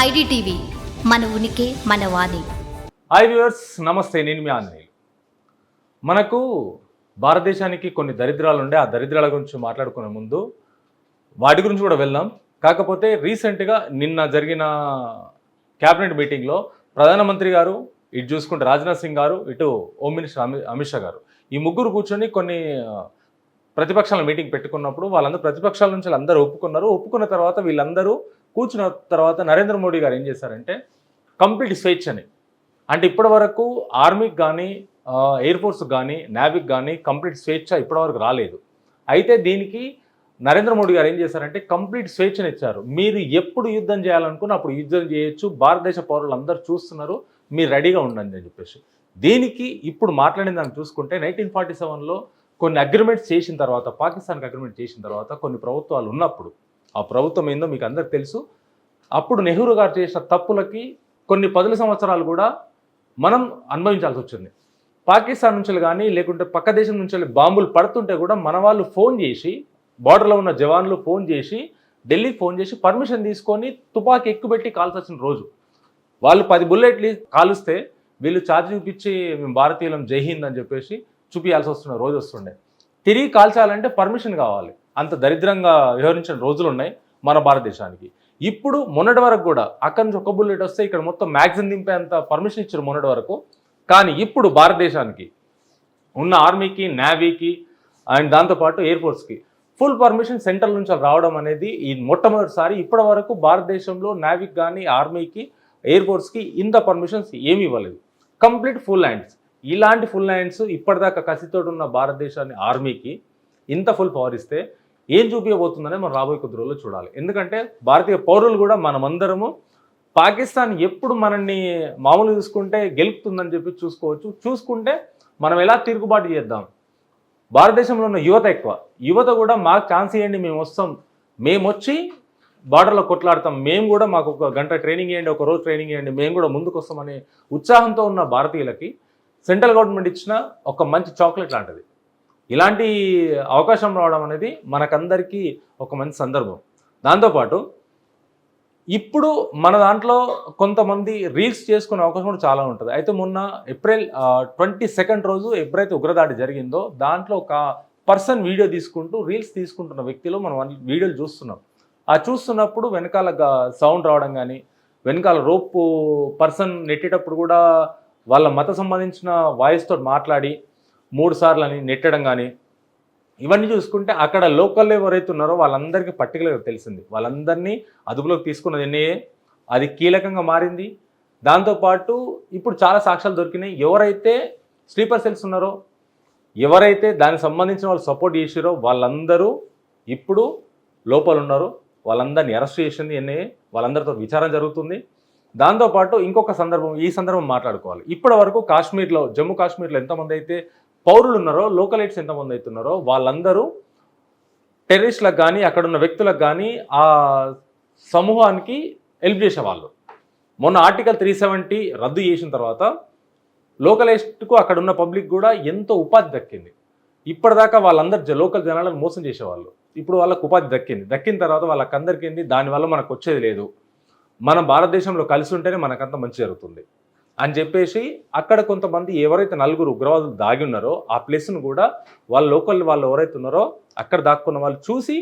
IDTV మన ఉనికి మన వాణి. హాయ్ వ్యూవర్స్ నమస్తే నేను మీ ఆంజనేయులు మనకు భారతదేశానికి కొన్ని దరిద్రాలు ఉండే ఆ దరిద్రాల గురించి మాట్లాడుకునే ముందు వాటి గురించి కూడా వెళ్దాం. కాకపోతే రీసెంట్గా నిన్న జరిగిన క్యాబినెట్ మీటింగ్లో ప్రధానమంత్రి గారు ఇటు చూసుకుంటే రాజ్నాథ్ సింగ్ గారు ఇటు హోమ్ మినిస్టర్ అమి అమిత్ షా గారు ఈ ముగ్గురు కూర్చొని కొన్ని ప్రతిపక్షాల మీటింగ్ పెట్టుకున్నప్పుడు వాళ్ళందరూ ప్రతిపక్షాల నుంచి అందరూ ఒప్పుకున్నారు. ఒప్పుకున్న తర్వాత వీళ్ళందరూ కూర్చున్న తర్వాత నరేంద్ర మోడీ గారు ఏం చేశారంటే కంప్లీట్ స్వేచ్ఛని అంటే ఇప్పటి వరకు ఆర్మీకి కానీ ఎయిర్ ఫోర్స్కి కానీ నావిక్ కానీ కంప్లీట్ స్వేచ్ఛ ఇప్పటివరకు రాలేదు. అయితే దీనికి నరేంద్ర మోడీ గారు ఏం చేశారంటే కంప్లీట్ స్వేచ్ఛను ఇచ్చారు. మీరు ఎప్పుడు యుద్ధం చేయాలనుకున్న అప్పుడు యుద్ధం చేయొచ్చు. భారతదేశ పౌరులు అందరూ చూస్తున్నారు. మీరు రెడీగా ఉండండి అని చెప్పేసి. దీనికి ఇప్పుడు మాట్లాడిన దాన్ని చూసుకుంటే నైన్టీన్ ఫార్టీ సెవెన్లో కొన్ని అగ్రిమెంట్స్ చేసిన తర్వాత పాకిస్తాన్కి అగ్రిమెంట్ చేసిన తర్వాత కొన్ని ప్రభుత్వాలు ఉన్నప్పుడు ఆ ప్రభుత్వం ఏందో మీకు అందరికి తెలుసు. అప్పుడు నెహ్రూ గారు చేసిన తప్పులకి కొన్ని పదుల సంవత్సరాలు కూడా మనం అనుభవించాల్సి వచ్చింది. పాకిస్తాన్ నుంచి కానీ లేకుంటే పక్క దేశం నుంచి వెళ్ళి బాంబులు పడుతుంటే కూడా మన వాళ్ళు ఫోన్ చేసి బార్డర్లో ఉన్న జవాన్లు ఫోన్ చేసి ఢిల్లీకి ఫోన్ చేసి పర్మిషన్ తీసుకొని తుపాకీ ఎక్కుపెట్టి కాల్చాల్సిన రోజు. వాళ్ళు పది బుల్లెట్లు కాలుస్తే వీళ్ళు ఛార్జ్ చూపించి మేము భారతీయులం జై హింద్ అని చెప్పేసి చూపించాల్సి వస్తున్న రోజు వస్తుండే. తిరిగి కాల్చాలంటే పర్మిషన్ కావాలి. అంత దరిద్రంగా వ్యవహరించిన రోజులు ఉన్నాయి మన భారతదేశానికి. ఇప్పుడు మొన్నటి వరకు కూడా అక్కడి నుంచి ఒక బుల్లెట్ వస్తే ఇక్కడ మొత్తం మ్యాగ్జిన్ దింపేంత పర్మిషన్ ఇచ్చారు మొన్నటి వరకు. కానీ ఇప్పుడు భారతదేశానికి ఉన్న ఆర్మీకి నేవీకి అండ్ దాంతోపాటు ఎయిర్ ఫోర్స్కి ఫుల్ పర్మిషన్ సెంట్రల్ నుంచి రావడం అనేది ఈ మొట్టమొదటిసారి ఇప్పటి వరకు భారతదేశంలో నేవీకి కానీ ఆర్మీకి ఎయిర్ ఫోర్స్కి ఇంత పర్మిషన్స్ ఏమి ఇవ్వలేదు. Complete full hands. ఇలాంటి ఫుల్ హ్యాండ్స్ ఇప్పటిదాకా కసితోటి ఉన్న భారతదేశాన్ని ఆర్మీకి ఇంత ఫుల్ పవర్ ఇస్తే ఏం చూపించబోతుందనే మనం రాబోయే కొద్ది రోజుల్లో చూడాలి. ఎందుకంటే భారతీయ పౌరులు కూడా మనమందరము పాకిస్తాన్ ఎప్పుడు మనల్ని మామూలు చూసుకుంటే గెలుపుతుందని చెప్పి చూసుకోవచ్చు. చూసుకుంటే మనం ఎలా తిరుగుబాటు చేద్దాం? భారతదేశంలో ఉన్న యువత ఎక్కువ. యువత కూడా మాకు ఛాన్స్ ఇవ్వండి మేము వస్తాం. మేము వచ్చి బార్డర్లో కొట్లాడతాం. మేము కూడా మాకు ఒక గంట ట్రైనింగ్ ఇవ్వండి ఒక రోజు ట్రైనింగ్ ఇవ్వండి. మేము కూడా ముందుకు వస్తామనే ఉత్సాహంతో ఉన్న భారతీయులకి సెంట్రల్ గవర్నమెంట్ ఇచ్చిన ఒక మంచి చాక్లెట్ లాంటిది. ఇలాంటి అవకాశం రావడం అనేది మనకందరికీ ఒక మంచి సందర్భం. దాంతోపాటు ఇప్పుడు మన దాంట్లో కొంతమంది రీల్స్ చేసుకునే అవకాశం కూడా చాలా ఉంటుంది. అయితే మొన్న ఏప్రిల్ ట్వంటీ సెకండ్ రోజు ఎప్పుడైతే ఉగ్రదాడి జరిగిందో దాంట్లో ఒక పర్సన్ వీడియో తీసుకుంటూ రీల్స్ తీసుకుంటున్న వ్యక్తిలో మనం వీడియోలు చూస్తున్నాం. ఆ చూస్తున్నప్పుడు వెనకాల సౌండ్ రావడం కానీ వెనకాల రోప్ పర్సన్ నెట్టేటప్పుడు కూడా వాళ్ళ మత సంబంధించిన వాయిస్తో మాట్లాడి మూడు సార్లు అని నెట్టడం కానీ ఇవన్నీ చూసుకుంటే అక్కడ లోకల్ ఎవరైతే ఉన్నారో వాళ్ళందరికీ పర్టికులర్గా తెలిసింది. వాళ్ళందరినీ అదుపులోకి తీసుకున్నది ఎన్ఐఏ అది కీలకంగా మారింది. దాంతోపాటు ఇప్పుడు చాలా సాక్ష్యాలు దొరికినాయి. ఎవరైతే స్లీపర్ సెల్స్ ఉన్నారో ఎవరైతే దానికి సంబంధించిన వాళ్ళు సపోర్ట్ చేసిరో వాళ్ళందరూ ఇప్పుడు లోపల ఉన్నారు. వాళ్ళందరినీ అరెస్ట్ చేసింది ఎన్ఐఏ వాళ్ళందరితో విచారం జరుగుతుంది. దాంతోపాటు ఇంకొక సందర్భం ఈ సందర్భం మాట్లాడుకోవాలి. ఇప్పటి వరకు కాశ్మీర్లో జమ్మూ కాశ్మీర్లో ఎంతమంది అయితే పౌరులు ఉన్నారో లోకలైట్స్ ఎంతమంది అవుతున్నారో వాళ్ళందరూ టెర్రరిస్ట్లకు కానీ అక్కడ ఉన్న వ్యక్తులకు కానీ ఆ సమూహానికి హెల్ప్ చేసేవాళ్ళు. మొన్న ఆర్టికల్ త్రీ సెవెంటీ రద్దు చేసిన తర్వాత లోకలైస్ట్కు అక్కడ ఉన్న పబ్లిక్ కూడా ఎంతో ఉపాధి దక్కింది. ఇప్పటిదాకా వాళ్ళందరు జ- లోకల్ జనాలను మోసం చేసేవాళ్ళు. ఇప్పుడు వాళ్ళకు ఉపాధి దక్కింది. దక్కిన తర్వాత వాళ్ళకందరికీ ఏంది? దానివల్ల మనకు వచ్చేది లేదు. మనం భారతదేశంలో కలిసి ఉంటేనే మనకంత మంచి జరుగుతుంది. అని చెప్పేసి అక్కడ కొంతమంది ఎవరైతే నలుగురు ఉగ్రవాదులు దాగి ఉన్నారో ఆ ప్లేస్ను కూడా వాళ్ళ లోకల్ వాళ్ళు ఎవరైతే ఉన్నారో అక్కడ దాక్కున్న వాళ్ళు చూసి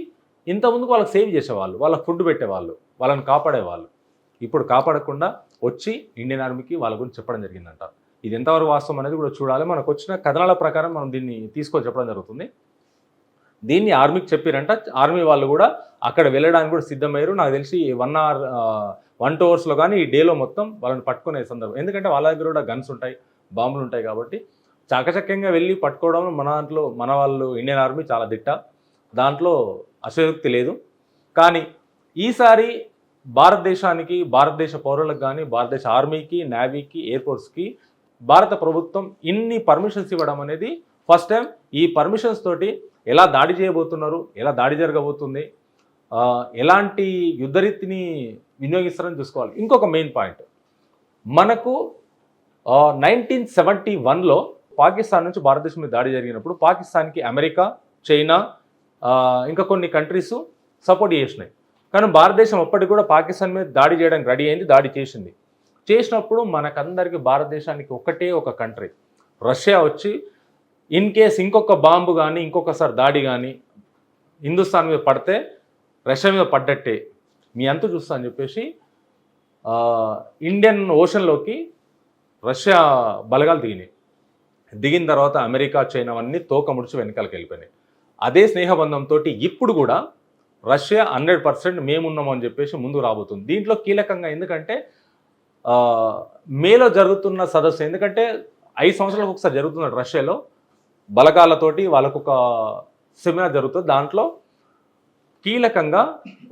ఇంతకుముందుకు వాళ్ళకి సేవ్ చేసేవాళ్ళు వాళ్ళకి ఫుడ్ పెట్టేవాళ్ళు వాళ్ళని కాపాడేవాళ్ళు. ఇప్పుడు కాపాడకుండా వచ్చి ఇండియన్ ఆర్మీకి వాళ్ళ గురించి చెప్పడం జరిగిందంట. ఇది ఎంతవరకు వాస్తవం అనేది కూడా చూడాలి. మనకు వచ్చిన కథనాల ప్రకారం మనం దీన్ని తీసుకొని చెప్పడం జరుగుతుంది. దీన్ని ఆర్మీకి చెప్పారంట. ఆర్మీ వాళ్ళు కూడా అక్కడ వెళ్ళడానికి కూడా సిద్ధమయ్యారు. నాకు తెలిసి వన్ అవర్ వన్ టూ అవర్స్లో కానీ ఈ డేలో మొత్తం వాళ్ళని పట్టుకునే సందర్భం. ఎందుకంటే వాళ్ళ దగ్గర కూడా గన్స్ ఉంటాయి బాంబులు ఉంటాయి కాబట్టి చాకచక్యంగా వెళ్ళి పట్టుకోవడం మన దాంట్లో మన వాళ్ళు ఇండియన్ ఆర్మీ చాలా దిట్ట. దాంట్లో అశయోక్తి లేదు. కానీ ఈసారి భారతదేశానికి భారతదేశ పౌరులకు కానీ భారతదేశ ఆర్మీకి నేవీకి ఎయిర్ ఫోర్స్కి భారత ప్రభుత్వం ఇన్ని పర్మిషన్స్ ఇవ్వడం అనేది ఫస్ట్ టైం ఈ పర్మిషన్స్ తోటి ఎలా దాడి చేయబోతున్నారు ఎలా దాడి జరగబోతుంది ఎలాంటి యుద్ధరీతిని వినియోగిస్తారని చూసుకోవాలి. ఇంకొక మెయిన్ పాయింట్ మనకు నైన్టీన్ సెవెంటీ వన్లో పాకిస్తాన్ నుంచి భారతదేశం మీద దాడి జరిగినప్పుడు పాకిస్తాన్కి అమెరికా చైనా ఇంకా కొన్ని కంట్రీస్ సపోర్ట్ చేసినాయి. కానీ భారతదేశం అప్పటికి కూడా పాకిస్తాన్ మీద దాడి చేయడానికి రెడీ అయింది దాడి చేసింది. చేసినప్పుడు మనకందరికీ భారతదేశానికి ఒకటే ఒక కంట్రీ రష్యా వచ్చి ఇన్ కేస్ ఇంకొక బాంబు కానీ ఇంకొకసారి దాడి కానీ హిందుస్థాన్ మీద పడితే రష్యా మీద పడ్డట్టే మీ అంత చూస్తా అని చెప్పేసి ఇండియన్ ఓషన్లోకి రష్యా బలగాలు దిగినాయి. దిగిన తర్వాత అమెరికా చైనా అన్నీ తోక ముడిచి వెనకాలకి వెళ్ళిపోయినాయి. అదే స్నేహబంధంతో ఇప్పుడు కూడా రష్యా హండ్రెడ్ పర్సెంట్ మేమున్నాము అని చెప్పేసి ముందుకు రాబోతుంది. దీంట్లో కీలకంగా ఎందుకంటే మేలో జరుగుతున్న సదస్సు ఎందుకంటే ఐదు సంవత్సరాలకు ఒకసారి జరుగుతున్నాడు రష్యాలో బలగాలతోటి వాళ్ళకు ఒక సెమినార్ జరుగుతుంది. దాంట్లో కీలకంగా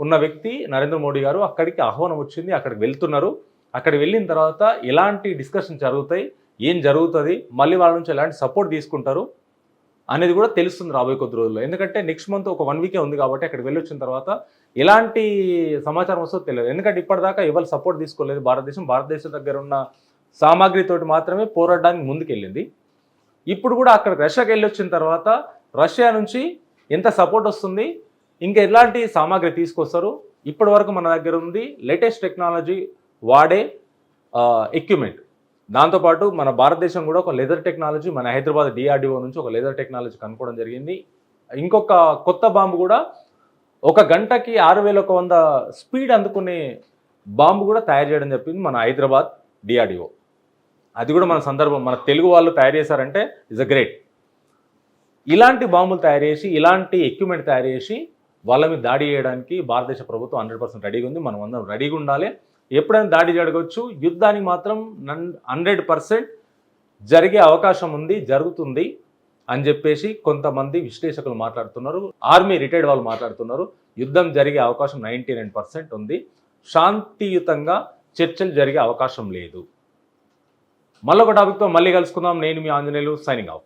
ఉన్న వ్యక్తి నరేంద్ర మోడీ గారు అక్కడికి ఆహ్వానం వచ్చింది అక్కడికి వెళ్తున్నారు. అక్కడికి వెళ్ళిన తర్వాత ఎలాంటి డిస్కషన్ జరుగుతాయి. ఏం జరుగుతుంది? మళ్ళీ వాళ్ళ నుంచి ఎలాంటి సపోర్ట్ తీసుకుంటారు? అనేది కూడా తెలుస్తుంది రాబోయే కొద్ది రోజుల్లో. ఎందుకంటే నెక్స్ట్ మంత్ ఒక వన్ వీకే ఉంది కాబట్టి అక్కడికి వెళ్ళి వచ్చిన తర్వాత ఎలాంటి సమాచారం వస్తుందో తెలియదు. ఎందుకంటే ఇప్పటిదాకా ఎవరు సపోర్ట్ తీసుకోలేదు. భారతదేశం భారతదేశం దగ్గర ఉన్న సామాగ్రితోటి మాత్రమే పోరాడడానికి ముందుకెళ్ళింది. ఇప్పుడు కూడా అక్కడికి రష్యాకి వెళ్ళి వచ్చిన తర్వాత రష్యా నుంచి ఎంత సపోర్ట్ వస్తుంది? ఇంకా ఎలాంటి సామాగ్రి తీసుకొస్తారు? ఇప్పటి వరకు మన దగ్గర ఉంది లేటెస్ట్ టెక్నాలజీ వాడే ఎక్విప్మెంట్ దాంతోపాటు మన భారతదేశం కూడా ఒక లెదర్ టెక్నాలజీ మన హైదరాబాద్ డిఆర్డిఓ నుంచి ఒక లెదర్ టెక్నాలజీ కనుక్కోవడం జరిగింది. ఇంకొక కొత్త బాంబు కూడా ఒక గంటకి ఆరు వేల ఒక వంద స్పీడ్ అందుకునే బాంబు కూడా తయారు చేయడం చెప్పింది మన హైదరాబాద్ డిఆర్డిఓ అది కూడా మన సందర్భం మన తెలుగు వాళ్ళు తయారు చేశారంటే ఇస్ అ గ్రేట్ ఇలాంటి బాంబులు తయారు చేసి ఇలాంటి ఎక్విప్మెంట్ తయారు చేసి వాళ్ళ మీద దాడి చేయడానికి భారతదేశ ప్రభుత్వం హండ్రెడ్ పర్సెంట్ రెడీగా ఉంది. మనం అందరం రెడీగా ఉండాలి. ఎప్పుడైనా దాడి జరగవచ్చు. యుద్ధానికి మాత్రం హండ్రెడ్ పర్సెంట్ జరిగే అవకాశం ఉంది జరుగుతుంది అని చెప్పేసి కొంతమంది విశ్లేషకులు మాట్లాడుతున్నారు. ఆర్మీ రిటైర్డ్ వాళ్ళు మాట్లాడుతున్నారు. యుద్ధం జరిగే అవకాశం నైంటీ నైన్ పర్సెంట్ ఉంది. శాంతియుతంగా చర్చలు జరిగే అవకాశం లేదు. మళ్ళొక టాపిక్తో మళ్ళీ కలుసుకుందాం. నేను మీ ఆంజనేయులు సైనింగ్ ఆఫ్.